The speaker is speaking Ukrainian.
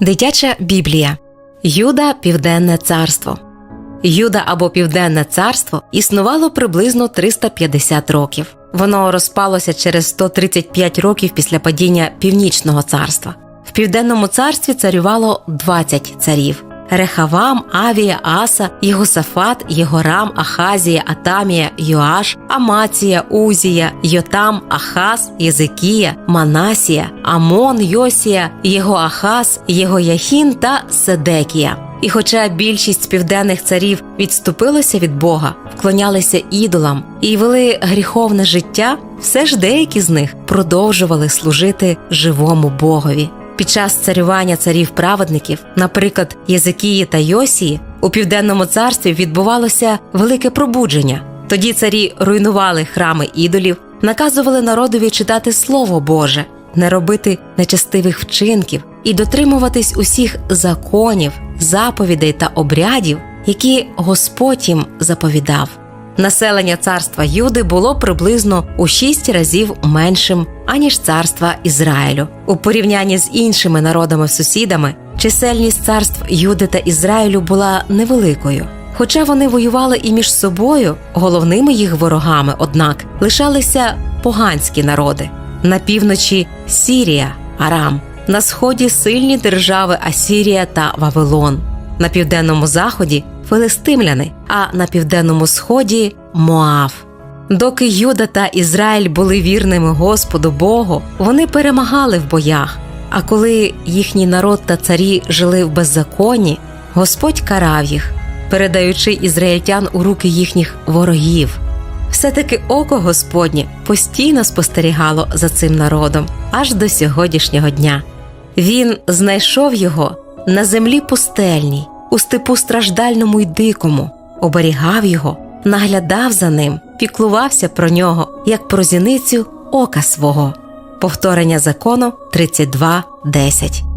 Дитяча Біблія Юда Південне царство. Юда або Південне царство існувало приблизно 350 років. Воно розпалося через 135 років після падіння Північного царства. В Південному царстві царювало 20 царів: Рехавам, Авія, Аса, Єгосафат, Єгорам, Ахазія, Атамія, Йоаш, Амація, Узія, Йотам, Ахаз, Єзикія, Манасія, Амон, Йосія, Єгоахаз, Єгояхін та Седекія. І хоча більшість південних царів відступилося від Бога, вклонялися ідолам і вели гріховне життя, все ж деякі з них продовжували служити живому Богові. Під час царювання царів-праведників, наприклад, Єзикії та Йосії, у південному царстві відбувалося велике пробудження. Тоді царі руйнували храми ідолів, наказували народові читати Слово Боже, не робити нечестивих вчинків і дотримуватись усіх законів, заповідей та обрядів, які Господь їм заповідав. Населення царства Юди було приблизно у шість разів меншим аніж царства Ізраїлю. У порівнянні з іншими народами-сусідами чисельність царств Юди та Ізраїлю була невеликою. Хоча вони воювали і між собою, головними їх ворогами, однак, лишалися поганські народи на півночі Сірія, Арам, на сході сильні держави Асірія та Вавилон, на південному заході филистимляни, а на південному сході Моав. Доки Юда та Ізраїль були вірними Господу Богу, вони перемагали в боях. А коли їхній народ та царі жили в беззаконні, Господь карав їх, передаючи ізраїльтян у руки їхніх ворогів. Все-таки око Господнє постійно спостерігало за цим народом аж до сьогоднішнього дня. Він знайшов його на землі пустельній, у степу страждальному й дикому, оберігав його, наглядав за ним, піклувався про нього, як про зіницю ока свого. Повторення закону 32.10